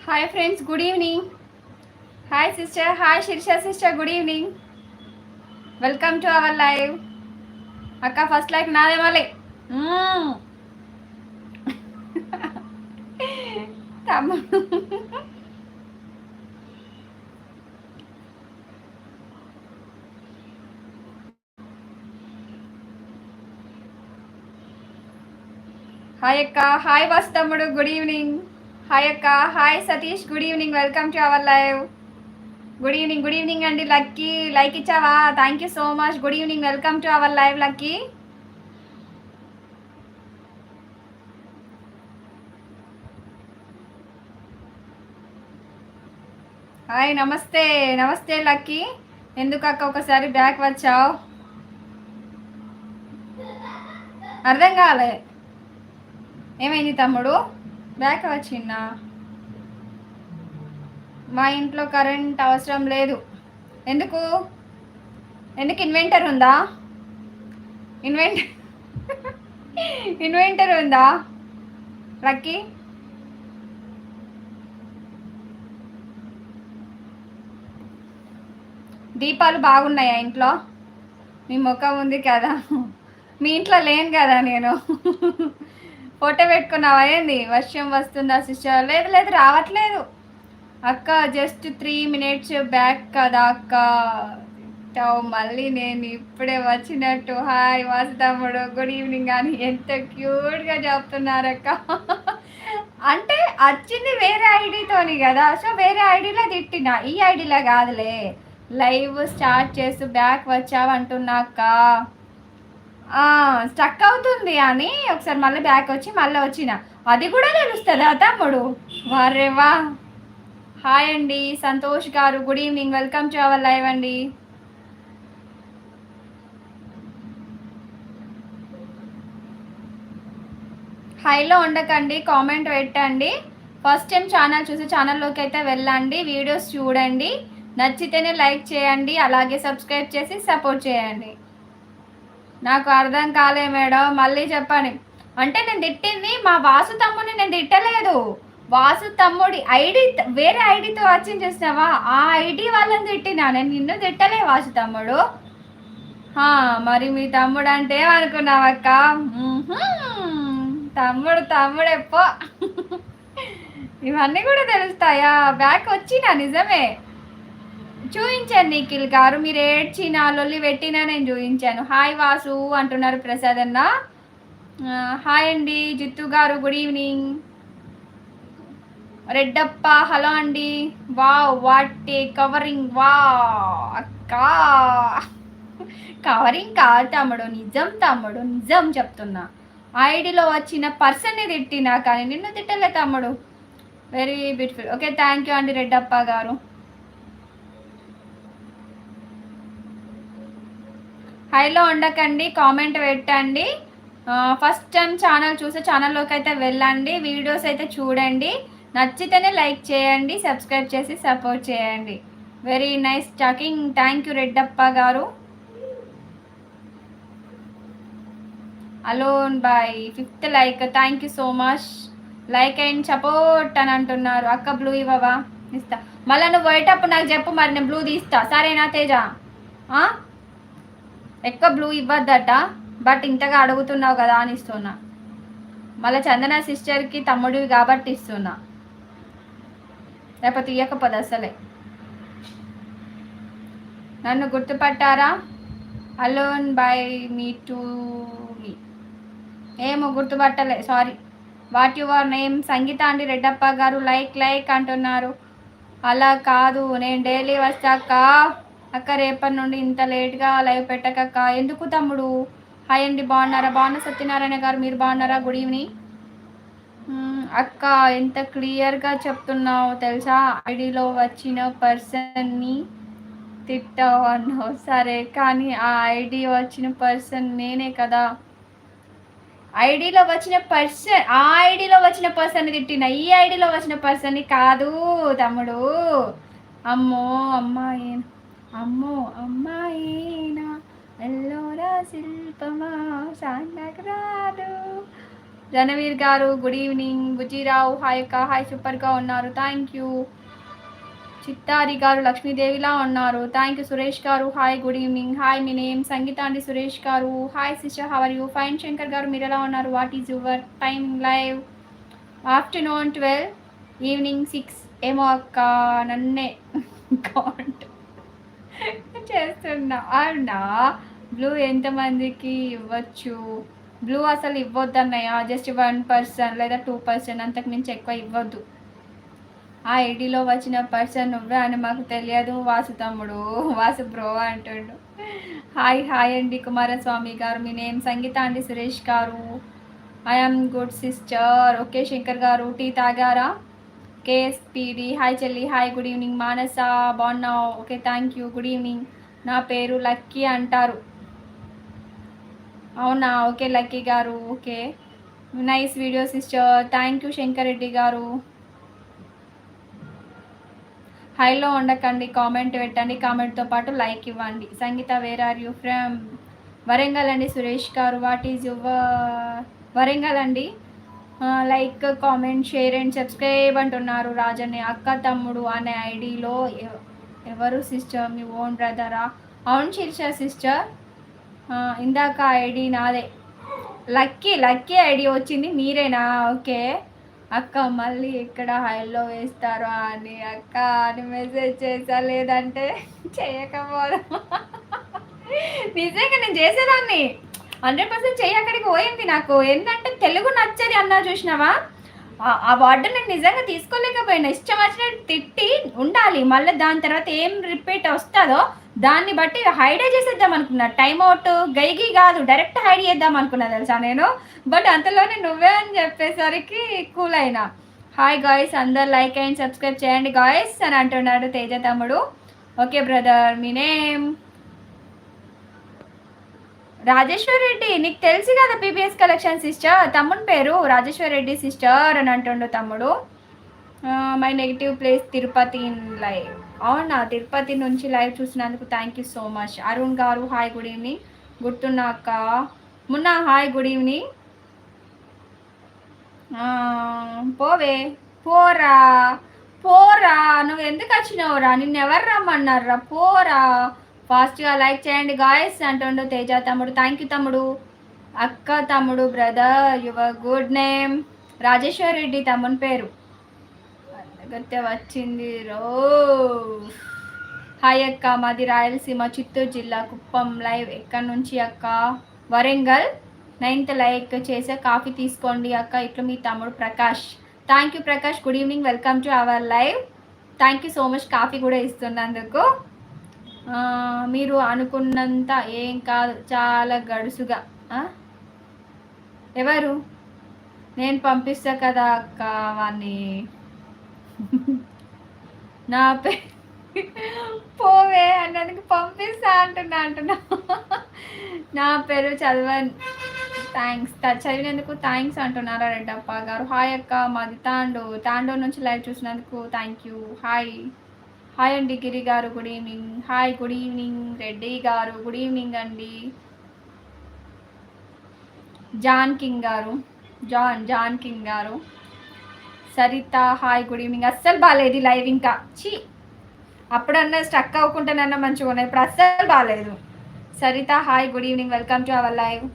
Hi friends good evening hi sister hi Shirsha sister good evening welcome to our live అక్క first like నాదే మళ్ళీ తమ్ముడు hi అక్క hi బస్ తమ్ముడు గుడ్ ఈవినింగ్ హాయ్ అక్క. Hi Satish. Good evening welcome to our live good evening good evening అండి lucky. Like ఇచ్చావా? Thank you so much good evening welcome to our live Lucky. Hi నమస్తే. నమస్తే lucky. ఎందుకు అక్క ఒకసారి బ్యాక్ వచ్చావు? అర్థం కాలే. ఏమైంది తమ్ముడు? బ్యాక్ వచ్చిందా మా ఇంట్లో కరెంట్ అవసరం లేదు. ఎందుకు? ఎందుకు ఇన్వెంటర్ ఉందా? ఇన్వెంటర్ ఇన్వెంటర్ ఉందా? లక్కీ దీపాలు బాగున్నాయా ఇంట్లో? మీ ముఖం ఉంది కదా. మీ ఇంట్లో లేను కదా నేను. ఫోటో పెట్టుకున్నావా ఏంది వర్షం వస్తుందా సిస్టర్? లేదు లేదు రావట్లేదు. అక్క జస్ట్ త్రీ మినిట్స్ బ్యాక్ కదా అక్క. టావ్ మళ్ళీ నేను ఇప్పుడే వచ్చినట్టు. హాయ్ వాసుతమ్ముడు గుడ్ ఈవినింగ్ అని. ఎంత క్యూట్గా చెప్తున్నారక్క. అంటే వచ్చింది వేరే ఐడితోని కదా. సో వేరే ఐడిలో తిట్టిన. ఈ ఐడిలో కాదులే. లైవ్ స్టార్ట్ చేస్తూ బ్యాక్ వచ్చావు అంటున్నాక స్టక్ అవుతుంది అని ఒకసారి మళ్ళీ బ్యాక్ వచ్చి మళ్ళీ వచ్చిన. అది కూడా తెలుస్తుందా తమ్ముడు? వారేవా హాయ్ అండి సంతోష్ గారు good evening welcome to our live అండి. హైలో ఉండకండి కామెంట్ పెట్టండి. ఫస్ట్ టైం ఛానల్ చూసి ఛానల్లోకి అయితే వెళ్ళండి వీడియోస్ చూడండి. నచ్చితేనే లైక్ చేయండి అలాగే సబ్స్క్రైబ్ చేసి సపోర్ట్ చేయండి. నాకు అర్థం కాలే మేడం మళ్ళీ చెప్పండి. అంటే నేను తిట్టింది మా వాసు తమ్ముడిని నేను తిట్టలేదు. వాసు తమ్ముడి ఐడి వేరే ఐడితో వచ్చింది చూసినావా? ఆ ఐడి వాళ్ళని తిట్టినా నేను నిన్ను తిట్టలే వాసు తమ్ముడు. మరి మీ తమ్ముడు అంటే ఏమనుకున్నావక్క తమ్ముడు తమ్ముడు ఎప్పో ఇవన్నీ కూడా తెలుస్తాయా? బ్యాక్ వచ్చినా నిజమే. చూపించాను నిఖిల్ గారు మీరు ఏడ్చిన లొల్లి పెట్టినా నేను చూపించాను. హాయ్ వాసు అంటున్నారు ప్రసాద్ అన్న. హాయ్ అండి జిత్తు గారు గుడ్ ఈవినింగ్. రెడ్డప్ప హలో అండి. వా వాట్ ఏ కవరింగ్ వా అక్క. కవరింగ్ కాదు తమ్ముడు నిజం తమ్ముడు నిజం చెప్తున్నా. ఐడిలో వచ్చిన పర్సన్ని తిట్టినా కానీ నిన్ను తిట్టలే తమ్ముడు. Very beautiful okay thank you అండి రెడ్డప్ప గారు. హైలో ఉండకండి కామెంట్ పెట్టండి. ఫస్ట్ టైం ఛానల్ చూసే ఛానల్లోకి అయితే వెళ్ళండి వీడియోస్ అయితే చూడండి. నచ్చితేనే లైక్ చేయండి సబ్స్క్రైబ్ చేసి సపోర్ట్ చేయండి. Very nice talking thank you Reddappa గారు. Alone boy fifth like thank you so much like and support అని అంటున్నారు. అక్క బ్లూ ఇవ్వవా? ఇస్తా. మళ్ళీ నువ్వు పోయేటప్పుడు నాకు చెప్పు మరి నేను బ్లూ తీస్తా. సరేనా తేజ? ఆ? ఎక్కువ బ్లూ ఇవ్వద్దట బట్ ఇంతగా అడుగుతున్నావు కదా అని ఇస్తున్నా. మళ్ళీ చందన సిస్టర్కి తమ్ముడివి కాబట్టి ఇస్తున్నా. లేకపోతే ఇయ్యకపోదు అసలే. నన్ను గుర్తుపట్టారా? Alone by me to me. ఏమో గుర్తుపట్టలే sorry what your name Sangeetha అండి రెడ్డప్ప గారు లైక్ లైక్ అంటున్నారు. అలా కాదు నేను డైలీ వస్తాక అక్క రేపటి నుండి ఇంత లేట్గా లైవ్ పెట్టకక్క. ఎందుకు తమ్ముడు? హాయ్ అండి బాగున్నారా? బాగున్నా సత్యనారాయణ గారు మీరు బాగున్నారా? Good evening. అక్క ఎంత క్లియర్గా చెప్తున్నావు తెలుసా? ఐడిలో వచ్చిన పర్సన్ని తిట్టావు అన్నావు. సరే కానీ ఆ ఐడి వచ్చిన పర్సన్ నేనే కదా. ఐడిలో వచ్చిన పర్సన్ ఆ ఐడిలో వచ్చిన పర్సన్ని తిట్టిన? ఈ ఐడిలో వచ్చిన పర్సన్ని కాదు తమ్ముడు. అమ్మో అమ్మాయి అమ్మో అమ్మాయినా? ఎల్లోరా శిల్పమా? సాండకు రాదు రణవీర్ గారు గుడ్ ఈవినింగ్ బుజీరావు హాయ్ అక్క. హాయ్ సూపర్గా ఉన్నారు. థ్యాంక్ యూ చిత్తారి గారు లక్ష్మీదేవిలా ఉన్నారు. థ్యాంక్ యూ సురేష్ గారు. హాయ్ గుడ్ ఈవినింగ్ హాయ్ మీ నేమ్ సంగీత అండి సురేష్ గారు. Hi sister how are you fine Shankar గారు మీరు ఎలా ఉన్నారు? What is your time live afternoon twelve evening six ఏమో అక్క? నన్నే. కాంట్ చేస్తున్నా. అవునా? బ్లూ ఎంతమందికి ఇవ్వచ్చు? బ్లూ అసలు ఇవ్వద్దు అన్నయ్య జస్ట్ వన్ పర్సన్ లేదా టూ పర్సన్ అంతకు మించి ఎక్కువ ఇవ్వద్దు. ఆ ఐడిలో వచ్చిన పర్సన్ నువ్వే అని మాకు తెలియదు వాసు తమ్ముడు. వాసు బ్రో అంటుండు. హాయ్ హాయ్ అండి కుమారస్వామి గారు. మీ నేమ్ సంగీత అండి సురేష్ గారు. I'm good sister. Okay Shankar గారు. టీ తాగారా? కేఎస్పిడి హాయ్ చెల్లి హాయ్ గుడ్ ఈవినింగ్ మానస బాగున్నావు okay thank you good evening నా పేరు లక్కీ అంటారు. అవునా? ఓకే లక్కీ గారు okay nice video sister thank you Shankar Reddy గారు. హైలో ఉండకండి కామెంట్ పెట్టండి కామెంట్తో పాటు లైక్ ఇవ్వండి. Sangeetha where are you from Warangal అండి సురేష్ గారు వాట్ ఈజ్ యువర్ వరంగల్ అండి? Like comment share and subscribe అంటున్నారు. రాజన్య అక్క తమ్ముడు అనే ఐడిలో ఎవరు సిస్టర్? మీ ఓన్ బ్రదరా? అవును శిర్ష సిస్టర్. ఇందాక ఐడి నాదే. లక్కీ లక్కీ ఐడి వచ్చింది మీరేనా? ఓకే. అక్క మళ్ళీ ఇక్కడ హైలో వేస్తారు అని? అక్క అని మెసేజ్ చేసా లేదంటే చేయకపోదాం నిజంగా నేను చేసేదాన్ని? హండ్రెడ్ పర్సెంట్ చెయ్యి అక్కడికి పోయింది నాకు. ఏంటంటే తెలుగు నచ్చది అన్నా చూసినావా? ఆ వార్డు నేను నిజంగా తీసుకోలేకపోయినా. ఇష్టం వచ్చినట్టు తిట్టి ఉండాలి. మళ్ళీ దాని తర్వాత ఏం రిపీట్ వస్తుందో దాన్ని బట్టి హైడే చేసేద్దాం అనుకున్నా. టైమ్ అవుట్ గైగి కాదు డైరెక్ట్ హైడ్ చేద్దాం అనుకున్నా తెలుసా నేను? బట్ అంతలోనే నువ్వే అని చెప్పేసరికి కూల్ అయినా. హాయ్ గాయస్ అందరు లైక్ అండ్ సబ్స్క్రైబ్ చేయండి గాయస్ అని అంటున్నాడు తేజ తమ్ముడు. ఓకే బ్రదర్ మీ నేమ్ రాజేశ్వర్ రెడ్డి నీకు తెలిసి కదా పీపీఎస్ కలెక్షన్ సిస్టర్ తమ్ముని పేరు రాజేశ్వర్ రెడ్డి సిస్టర్ అని అంటుండు తమ్ముడు. My negative place Tirupati in live అవునా? తిరుపతి నుంచి లైవ్ చూసినందుకు thank you so much Arun గారు హాయ్ గుడ్ ఈవినింగ్ గుర్తున్నాక మున్న హాయ్ గుడ్ ఈవినింగ్ పోవే. పోరా. పోరా. నువ్వు ఎందుకు వచ్చినావురా? నిన్ను ఎవరు రమ్మన్నారా పోరా. ఫాస్ట్గా లైక్ చేయండి గాయస్. అంటుండు తేజ తమ్ముడు. థ్యాంక్ యూ తమ్ముడు. అక్క తమ్ముడు brother your good name Rajeshwar Reddy తమ్ముని పేరు. గత్య వచ్చింది రో హాయ్ అక్క మాది రాయలసీమ చిత్తూరు జిల్లా కుప్పం లైవ్. ఎక్కడి నుంచి అక్క? వరంగల్. నైన్త్ లైక్ చేసే కాఫీ తీసుకోండి అక్క. ఇట్లా మీ తమ్ముడు Prakash. Thank you Prakash. Good evening welcome to our live thank you so much coffee కూడా ఇస్తున్నందుకు. మీరు అనుకున్నంత ఏం కాదు చాలా గడుసుగా ఎవరు? నేను పంపిస్తా కదా అక్క వాన్ని నా పే పోవే అన్నందుకు పంపిస్తా అంటున్నా అంటున్నా. నా పేరు చదవన్. థ్యాంక్స్ చదివినందుకు థ్యాంక్స్ అంటున్నారా రెడ్డప్ప గారు. హాయ్ అక్క మాది తాండో తాండో నుంచి లైవ్ చూసినందుకు థ్యాంక్ యూ హాయ్ హాయ్ అండి గిరి గారు good evening. Hi good evening. Reddy గారు గుడ్ ఈవినింగ్ అండి. జాన్ కింగ్ గారు జాన్ జాన్ కింగ్ గారు. Saritha hi good evening. అస్సలు బాగాలేదు లైవ్ ఇంకా. చీ అప్పుడన్నా స్టక్ అవ్వకుండానన్నా మంచిగా ఉన్నది. ఇప్పుడు అస్సలు బాగాలేదు Saritha hi good evening. Welcome to our live.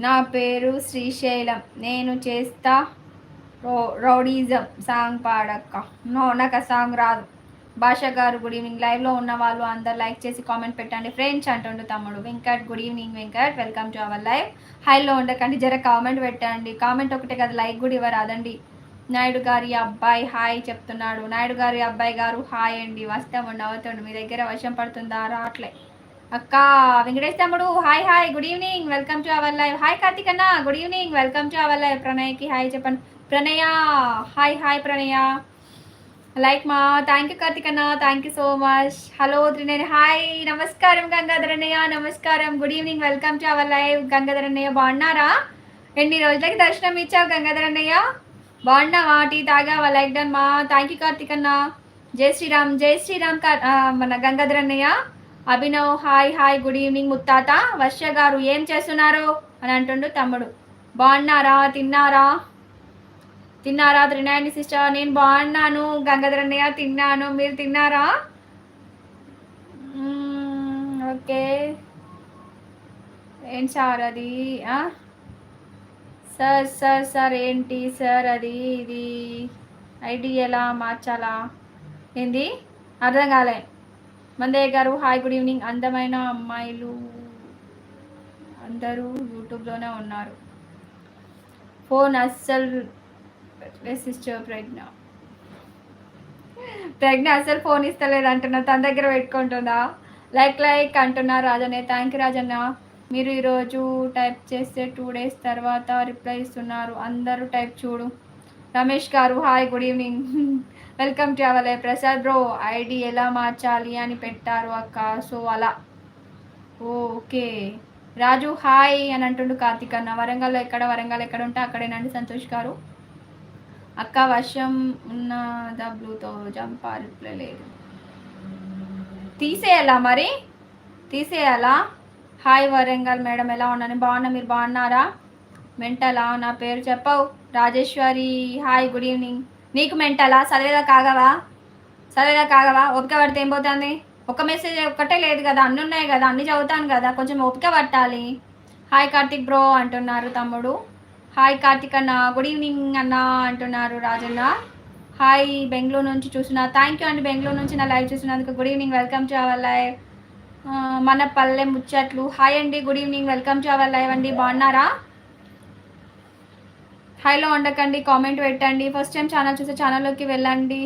నా పేరు శ్రీశైలం. నేను చేస్తా రో రౌడీజం సాంగ్ పాడక్క నో నాకు ఆ సాంగ్ రాదు. భాష గారు గుడ్ ఈవినింగ్. లైవ్లో ఉన్న వాళ్ళు అందరు లైక్ చేసి కామెంట్ పెట్టండి. ఫ్రెండ్స్ అంటుండు తమ్ముడు. Venkat good evening Venkat. Welcome to our live. హైలో ఉండకండి. జర కామెంట్ పెట్టండి. కామెంట్ ఒకటే కదా లైక్ కూడా ఇవ్వరాదండి. నాయుడు గారి అబ్బాయి హాయ్ చెప్తున్నాడు. నాయుడు గారి అబ్బాయి గారు హాయ్ అండి. వస్తాము నవ్వుతుండు మీ దగ్గర వర్షం పడుతుందా? రావట్లే. అక్క వెంకటేష్ తమ్ముడు hi hi. Good evening. Welcome to our live. Hi Karthik అన్న. Good evening. Welcome to our live. ప్రణయ్కి hi చెప్పండి. Pranaya hi hi Pranaya. Like మా థ్యాంక్ యూ కార్తిక్ అన్న thank you so much hello Trineni hi నమస్కారం గంగాధరన్నయ్య నమస్కారం good evening welcome to our live గంగాధరన్నయ్య బాగున్నారా? ఎన్ని రోజులకి దర్శనం ఇచ్చావు గంగాధరన్నయ్య బాగున్నావా? టీ తాగావా లైక్ డన్ మా. థ్యాంక్ యూ కార్తిక్ అన్న. జై శ్రీరామ్ జై శ్రీరామ్ మన గంగాధరన్నయ్య Abhinav hi hi good evening ముత్తాత. వర్ష గారు ఏం చేస్తున్నారు? అని అంటుండు తమ్ముడు. బాగున్నారా? తిన్నారా? తిన్నారా త్రినాయని సిస్టర్? నేను బాగున్నాను. గంగాధరన్నయ్య తిన్నాను. మీరు తిన్నారా? ఓకే. ఏంటి సార్ అది? సార్ సార్ సార్ ఏంటి సార్ అది? ఇది ఐడి ఎలా మార్చాలా? ఏంది? అర్థం కాలే. మందయ్య గారు హాయ్ గుడ్ ఈవినింగ్. అందమైన అమ్మాయిలు అందరూ యూట్యూబ్లోనే ఉన్నారు. ఫోన్ అస్సలు సిస్టర్ ప్రజ్ఞ ప్రజ్ఞ అసలు ఫోన్ ఇస్తలేదు అంటున్నా. తన దగ్గర పెట్టుకుంటుందా? లైక్ లైక్ అంటున్నా రాజనే. Thank you Rajanna. మీరు ఈరోజు టైప్ చేస్తే టూ డేస్ తర్వాత రిప్లై ఇస్తున్నారు. అందరూ టైప్ చూడు. Ramesh garu hi good evening welcome to అవలే Prasad bro ID ఎలా మార్చాలి అని పెట్టారు అక్క. సో అలా. ఓకే రాజు హాయ్ అని అంటుండు కార్తిక్ అన్న. వరంగల్ ఎక్కడ వరంగల్ ఎక్కడ ఉంటే అక్కడేనండి సంతోష్ గారు. అక్క వర్షం ఉన్న డబ్లుతో జంపా రిప్లై లేదు. తీసేయాలా మరి? తీసేయాలా? హాయ్ వరంగల్ మేడం ఎలా ఉన్నాను బాగున్నా మీరు బాగున్నారా? మెంటలా? నా పేరు చెప్పవు. రాజేశ్వరి హాయ్ గుడ్ ఈవినింగ్ నీకు మెంటలా? చదివేదా కాగవా? చదివేదా కాగవా? ఓపిక పడితే ఏం పోతుంది? ఒక మెసేజ్ ఒక్కటే లేదు కదా అన్ని ఉన్నాయి కదా అన్ని చదువుతాను కదా కొంచెం ఓపిక పట్టాలి. హాయ్ కార్తిక్ బ్రో అంటున్నారు తమ్ముడు. హాయ్ కార్తిక్ అన్న. గుడ్ ఈవినింగ్ అన్న అంటున్నారు రాజన్న. హాయ్ బెంగళూరు నుంచి చూసిన థ్యాంక్ యూ అండి బెంగళూరు నుంచి నా లైవ్ చూసినందుకు. Good evening welcome to our live మన పల్లె ముచ్చట్లు. హాయ్ అండి good evening welcome to our live అండి. బాగున్నారా? హాయ్లో ఉండకండి కామెంట్ పెట్టండి. ఫస్ట్ టైం ఛానల్ చూసే ఛానల్లోకి వెళ్ళండి.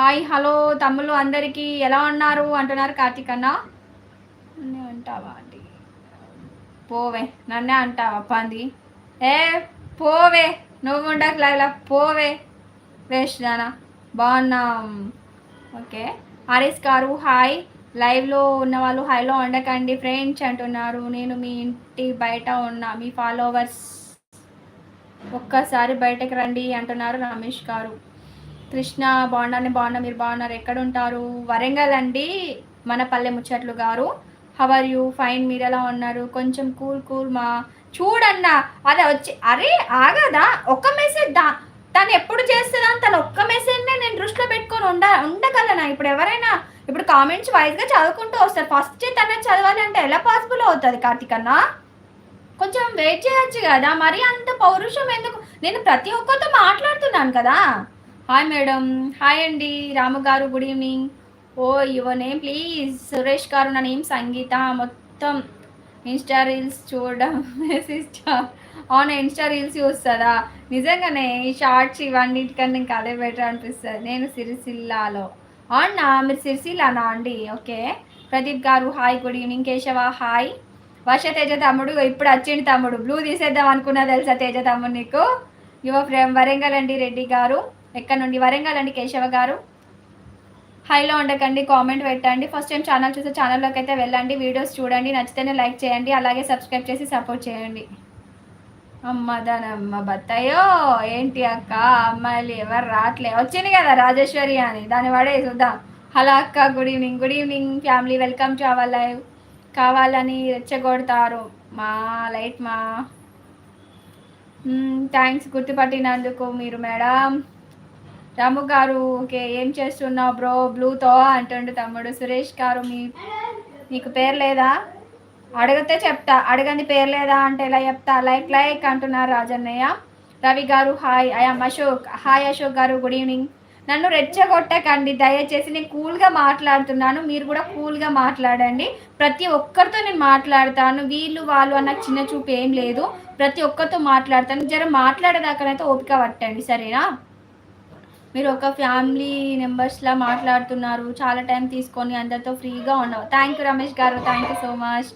హాయ్ హలో తమ్ముళ్ళు అందరికీ ఎలా ఉన్నారు అంటున్నారు కార్తీక్ అన్న నన్నే అంటావా అండి పోవే నన్నే అంటావా పంది ఏ పోవే నువ్వు ఉండకు లాగలా పోవే. వేస్ట్ దానా బాగున్నా. ఓకే హరీష్ గారు హాయ్. లైవ్లో ఉన్న వాళ్ళు హాయ్లో ఉండకండి ఫ్రెండ్స్ అంటున్నారు. నేను మీ ఇంటి బయట ఉన్నా మీ ఫాలోవర్స్ ఒక్కసారి బయటకు రండి అంటున్నారు రమేష్ గారు. కృష్ణ బాగున్నాను బాగున్నా మీరు బాగున్నారు ఎక్కడ ఉంటారు వరంగల్ అండి మన పల్లె ముచ్చట్లు గారు. హవర్ యూ ఫైన్ మీరు ఎలా ఉన్నారు? కొంచెం కూల్ కూల్ మా చూడన్నా అదే వచ్చి అరే ఆగదా ఒక్క మెసేజ్ దా. తను ఎప్పుడు చేస్తుందా? తను ఒక్క మెసేజ్నే నేను దృష్టిలో పెట్టుకొని ఉండ ఉండగలనా? ఇప్పుడు ఎవరైనా ఇప్పుడు కామెంట్స్ వైజ్గా చదువుకుంటూ వస్తారు. ఫస్ట్ తన చదవాలి అంటే ఎలా పాసిబుల్ అవుతుంది కార్తీక్ అన్న? కొంచెం వెయిట్ చేయొచ్చు కదా. మరి అంత పౌరుషం ఎందుకు? నేను ప్రతి ఒక్కరితో మాట్లాడుతున్నాను కదా. హాయ్ మేడం హాయ్ అండి రాము గారు good evening oh your name please Suresh గారు నా నేమ్ సంగీత మొత్తం ఇన్స్టా రీల్స్ చూడడం ఇష్టా అవును ఇన్స్టా రీల్స్ చూస్తుందా? నిజంగానే ఈ షార్ట్స్ ఇవన్నిటికన్నా ఇంకా అదే బెటర్ అనిపిస్తుంది. నేను సిరిసిల్లాలో. అవునా మీరు సిరిసిల్లానా అండి ఓకే ప్రదీప్ గారు hi good evening Keshava hi Varsha Teja తమ్ముడు ఇప్పుడు వచ్చింది తమ్ముడు. బ్లూ తీసేద్దాం అనుకున్నా తెలుసా తేజ తమ్ముడు నీకు? యువ ఫ్రెండ్ వరంగల్ అండి రెడ్డి గారు. ఎక్కడ నుండి? వరంగల్ అండి కేశవ గారు. హైలో ఉండకండి కామెంట్ పెట్టండి. ఫస్ట్ టైం ఛానల్ చూసే ఛానల్లోకి అయితే వెళ్ళండి వీడియోస్ చూడండి నచ్చితేనే లైక్ చేయండి అలాగే సబ్స్క్రైబ్ చేసి సపోర్ట్ చేయండి. అమ్మ దానమ్మ బత్తయ్యో ఏంటి అక్క అమ్మాయిలు ఎవరు రావట్లే? వచ్చింది కదా రాజేశ్వరి అని దాని పడే చూద్దాం. హలో అక్క good evening good evening family welcome to our live. కావాలని రెచ్చగొడతారు. మా లైట్ మా. థ్యాంక్స్ గుర్తుపట్టినందుకు మీరు మేడం. రాము గారు ఓకే ఏం చేస్తున్నావు బ్రో? బ్లూతో అంటుండు తమ్ముడు. సురేష్ గారు మీ నీకు పేరు లేదా? అడిగితే చెప్తా. అడగని పేరు లేదా అంటే ఇలా చెప్తా? లైక్ లైక్ అంటున్నారు రాజన్నయ్య. రవి గారు hi. I'm Ashok. Hi Ashok గారు గుడ్ ఈవినింగ్. నన్ను రెచ్చగొట్టకండి. దయచేసి నేను కూల్గా మాట్లాడుతున్నాను. మీరు కూడా కూల్గా మాట్లాడండి. ప్రతి ఒక్కరితో నేను మాట్లాడతాను. వీళ్ళు వాళ్ళు అన్న చిన్న చూపు ఏం లేదు. ప్రతి ఒక్కరితో మాట్లాడతాను. జర మాట్లాడేదాకనైతే ఓపిక పట్టండి సరేనా? మీరు ఒక ఫ్యామిలీ మెంబర్స్లా మాట్లాడుతున్నారు. చాలా టైం తీసుకొని అందరితో ఫ్రీగా ఉన్నావు. థ్యాంక్ యూ రమేష్ గారు. థ్యాంక్ యూ సో మచ్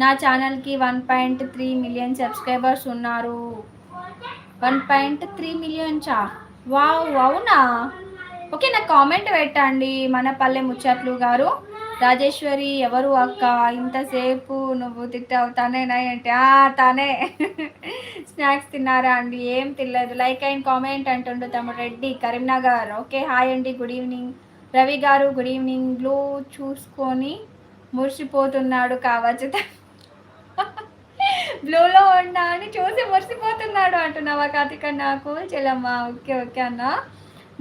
నా ఛానల్కి one point three million subscribers ఉన్నారు. వన్ పాయింట్ త్రీ మిలియన్ చా? వావ్ అవునా? ఓకే నాకు కామెంట్ పెట్టండి. మన పల్లె ముచ్చట్లు గారు. రాజేశ్వరి ఎవరు అక్క? ఇంతసేపు నువ్వు తిట్టావు తనేనా ఏంటి తనే. స్నాక్స్ తిన్నారా అండి? ఏం తినలేదు. లైక్ అండ్ కామెంట్ అంటుండు తమ్ముడు రెడ్డి కరీంనగర్. ఓకే హాయ్ అండి గుడ్ ఈవినింగ్. రవి గారు గుడ్ ఈవినింగ్. బ్లూ చూసుకొని మురిసిపోతున్నాడు కావచ్చు బ్లూలో ఉన్నా అని చూసి మురిసిపోతున్నాడు అంటున్నావా కార్తిక నాకు చెల్లమ్మ. ఓకే ఓకే అన్నా.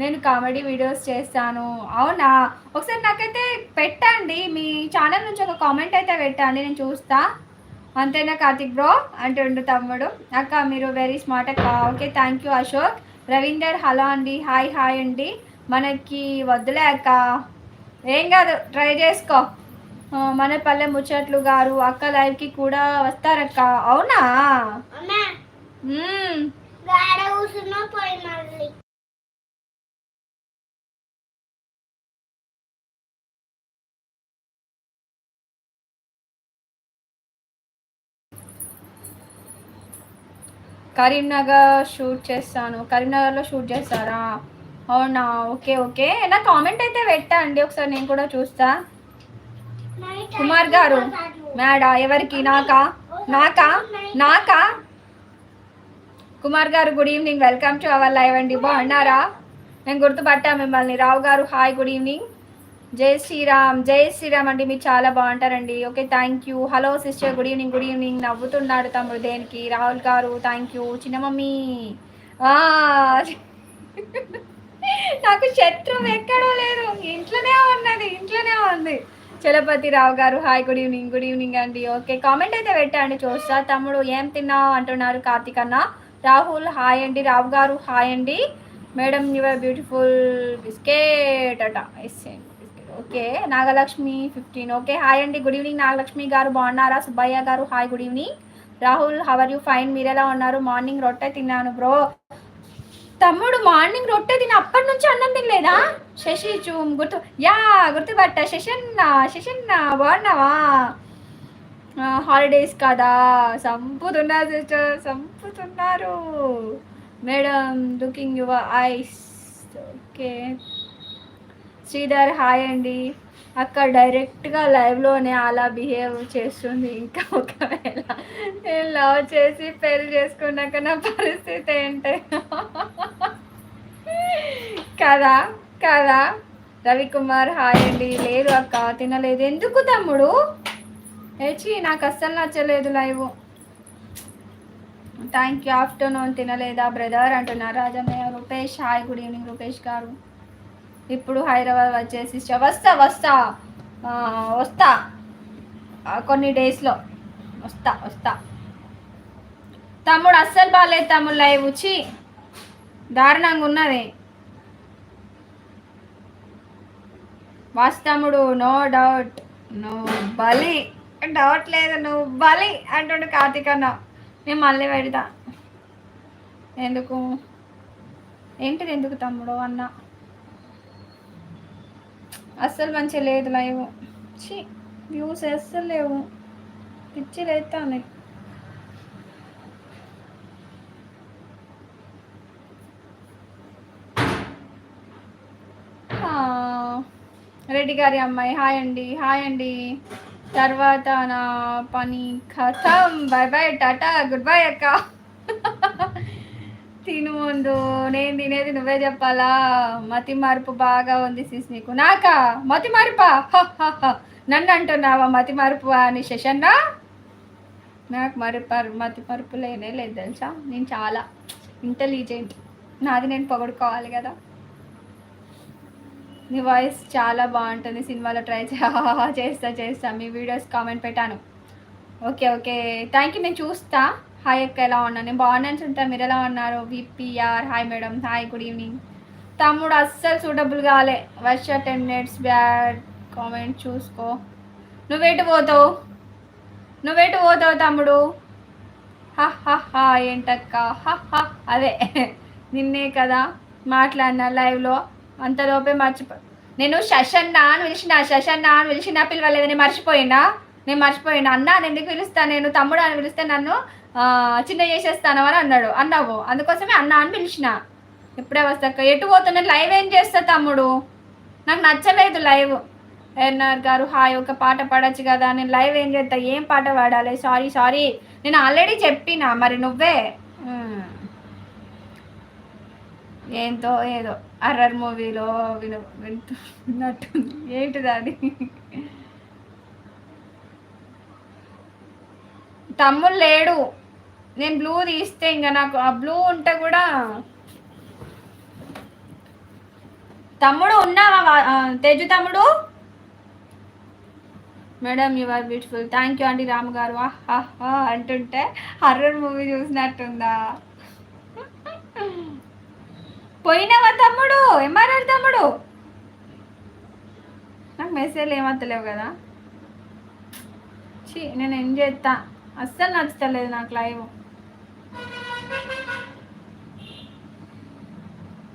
నేను కామెడీ వీడియోస్ చేస్తాను. అవునా? ఒకసారి నాకైతే పెట్టండి. మీ ఛానల్ నుంచి ఒక కామెంట్ అయితే పెట్టండి. నేను చూస్తా. అంతేనా కార్తిక్ బ్రో? అంటుండు తమ్ముడు. అక్క మీరు వెరీ స్మార్ట్ అక్క. Okay thank you Ashok. Ravinder hello అండి. హాయ్ హాయ్ అండి. మనకి వద్దులే అక్క. ఏం కాదు ట్రై చేసుకో. మన పల్లె ముచ్చట్లు గారు అక్క లైవ్కి కూడా వస్తారక్క. అవునా? కరీంనగర్ షూట్ చేస్తాను. కరీంనగర్లో షూట్ చేస్తారా? అవునా ఓకే ఓకే నా కామెంట్ అయితే పెట్టండి ఒకసారి నేను కూడా చూస్తా. కుమార్ గారు మేడా ఎవరికి? నాకా? నాకా? నాకా? కుమార్ గారు good evening welcome to our live అండి. బాగున్నారా? నేను గుర్తుపట్టా మిమ్మల్ని. రావు గారు హాయ్ గుడ్ ఈవినింగ్ జై శ్రీరామ్ జై శ్రీరామ్ అండి. మీరు చాలా బాగుంటారండి. Okay thank you hello sister good evening good evening నవ్వుతున్నాడు తమ్ముడు దేనికి రాహుల్ గారు థ్యాంక్ యూ చిన్న మమ్మీ నాకు శత్రువు ఎక్కడో లేదు. ఇంట్లోనే ఉన్నది ఇంట్లోనే ఉంది. చలపతి రావు గారు hi good evening good evening అండి. ఓకే కామెంట్ అయితే పెట్టండి. చూస్తా తమ్ముడు ఏం తిన్నావు అంటున్నారు కార్తిక్ అన్న. రాహుల్ హాయ్ అండి. రావు గారు హాయ్ అండి. మేడం యువర్ బ్యూటిఫుల్ బిస్కెట్ అట. Okay Nagalakshmi fifteen okay hi అండి గుడ్ ఈవినింగ్. నాగలక్ష్మి గారు బాగున్నారా? సుబ్బయ్య గారు hi good evening. Rahul how are you fine మీరు ఎలా ఉన్నారు? మార్నింగ్ రొట్టె తిన్నాను బ్రో తమ్ముడు మార్నింగ్ రొట్టె తిని అప్పటి నుంచి అన్నం తినలేదా? శశి చూమ్ గుర్తు యా గుర్తుపట్ట. శశన్న శశన్న బాగున్నావా? హాలిడేస్ కదా. సంపుతున్నారు sister సంపుతున్నారు. Madam looking your eyes okay. Sridhar hi అండి. అక్కడ డైరెక్ట్గా లైవ్లోనే అలా బిహేవ్ చేస్తుంది. ఇంకా ఒకవేళ నేను లవ్ చేసి పెళ్ళి చేసుకున్నాక నా పరిస్థితి ఏంటి? కదా కదా. రవికుమార్ హాయ్ అండి. లేదు అక్క తినలేదు. ఎందుకు తమ్ముడు? ఏచి నాకు అస్సలు నచ్చలేదు లైవ్. థ్యాంక్ యూ ఆఫ్టర్నూన్ తినలేదా బ్రదర్? అంటున్నారు Rajamayya Rupesh. Hi good evening Rupesh గారు. ఇప్పుడు హైదరాబాద్ వచ్చేసి వస్తా వస్తా. వస్తా. కొన్ని డేస్లో వస్తా వస్తా. తమ్ముడు అస్సలు బాగాలేదు తమ్ముడు లైవ్ వచ్చి. దారుణంగా ఉన్నది. వాస్తముడు నో డౌట్ నువ్వు బలి. డౌట్ లేదు నువ్వు బలి. అంటుండు కార్తీక్ అన్న. నేను మళ్ళీ పెడతా. ఎందుకు? ఏంటిది ఎందుకు తమ్ముడు? అన్న. అస్సలు మంచిగా లేదు లైవ్. చి వ్యూస్ అస్సలు లేవు. పిచ్చి లేస్తాను రెడ్డి గారి అమ్మాయి. హాయ్ అండి హాయ్ అండి. తర్వాత నా పని కథం. Bye bye Tata good bye అక్క. తిను ముందు నేను తినేది నువ్వే చెప్పాలా? మతి మార్పు బాగా ఉంది సిస్ నీకు. నాకా? మతి మార్పా? నన్ను అంటున్నావా మతి మార్పు అని శశన్నా? నాకు మరి మతి మార్పు లేనే లేదు తెలుసా? నేను చాలా ఇంటెలిజెంట్ నాది నేను పొగడుకోవాలి కదా. నీ వాయిస్ చాలా బాగుంటుంది సినిమాలో ట్రై చేస్తా చేస్తా. మీ వీడియోస్ కామెంట్ పెట్టాను. Okay okay. థ్యాంక్ యూ నేను చూస్తా. హాయ్ అక్క ఎలా ఉన్నాను నేను బాగున్నాను చుంటా మీరు ఎలా ఉన్నారు? VPR hi madam hi good evening తమ్ముడు అస్సలు సూటబుల్ కాలే. Varsha ten minutes bad comment చూసుకో. నువ్వేటు పోతావు? నువ్వేటు పోతావు తమ్ముడు? హా ఏంటక్క? హా అదే. నిన్నే కదా మాట్లాడినా లైవ్లో. అంతలోపే మర్చిపో నేను శశన్నా అని పిలిచిన శశన్నా అని పిలిచిన పిలవలేదని మర్చిపోయినా? నేను మర్చిపోయినా? అన్న ఎందుకు పిలుస్తాను నేను తమ్ముడు అని పిలిస్తే నన్ను చిన్న చేసేస్తాను అని అన్నాడు. అన్నావు. అందుకోసమే అన్న అని పిలిచిన. ఇప్పుడే వస్తాక ఎటు పోతున్నా? లైవ్ ఏం చేస్తా తమ్ముడు? నాకు నచ్చలేదు లైవ్. ఎన్ఆర్ గారు హాయ్ ఒక పాట పాడచ్చు కదా. నేను లైవ్ ఏం చేస్తా? ఏం పాట పాడాలి? Sorry sorry. నేను ఆల్రెడీ చెప్పిన. మరి నువ్వే. ఏంతో ఏదో అర్రర్ మూవీలో విను వింటూ విన్నట్టుంది ఏంటిది అది? తమ్ముడు లేడు. నేను బ్లూ తీస్తే ఇంకా నాకు ఆ బ్లూ ఉంటే కూడా తమ్ముడు ఉన్నావా తేజు తమ్ముడు? Madam you are beautiful thank you అండి రామ్ గారు. అంటుంటే హర్రర్ మూవీ చూసినట్టుందా? పోయినావా తమ్ముడు? ఎంఆర్ఆర్ తమ్ముడు? నాకు మెసేజ్లు ఏమత్తలేవు కదా. ఛీ నేను ఏం చేస్తా అస్సలు నచ్చుతలేదు నాకు లైవ్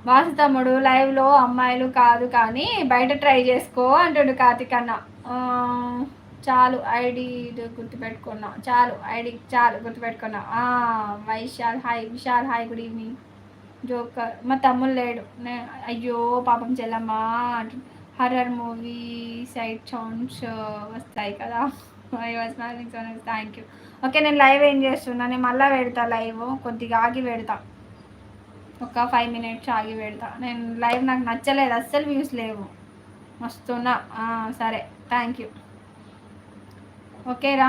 వాసు తమ్ముడు లైవ్లో అమ్మాయిలు కాదు కానీ బయట ట్రై చేసుకో అంటాడు కార్తిక్ అన్న. ఆ, చాలు ఐడి గుర్తుపెట్టుకున్నా. చాలు ఐడి చాలు గుర్తుపెట్టుకున్నా. ఆ, Vaishal hi Vishal hi good evening. Joker మా తమ్ముడు లేడు. నే అయ్యో పాపం చెల్లమ్మా హర్రర్ మూవీ సైడ్ సౌండ్స్ వస్తాయి కదా. I was smiling so thank you okay నేను లైవ్ ఏం చేస్తున్నా? నేను మళ్ళీ పెడతా లైవ్ కొద్దిగా ఆగి పెడతా. ఒక ఫైవ్ మినిట్స్ ఆగి పెడతా. నేను లైవ్ నాకు నచ్చలేదు. అస్సలు వ్యూస్ లేవు. వస్తున్నా సరే. థ్యాంక్ యూ ఓకేరా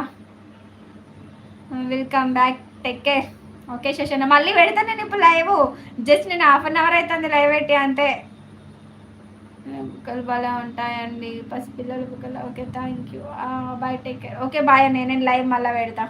welcome back take care okay శశన్న మళ్ళీ పెడతా నేను ఇప్పుడు లైవ్ జస్ట్ నేను హాఫ్ అన్ అవర్ అవుతుంది లైవ్ పెట్టి అంతే. బుక్కలు బాగా ఉంటాయండి. పసిపిల్లలు బుక్కలు okay thank you bye take care okay bye నేను లైవ్ మళ్ళీ పెడతా.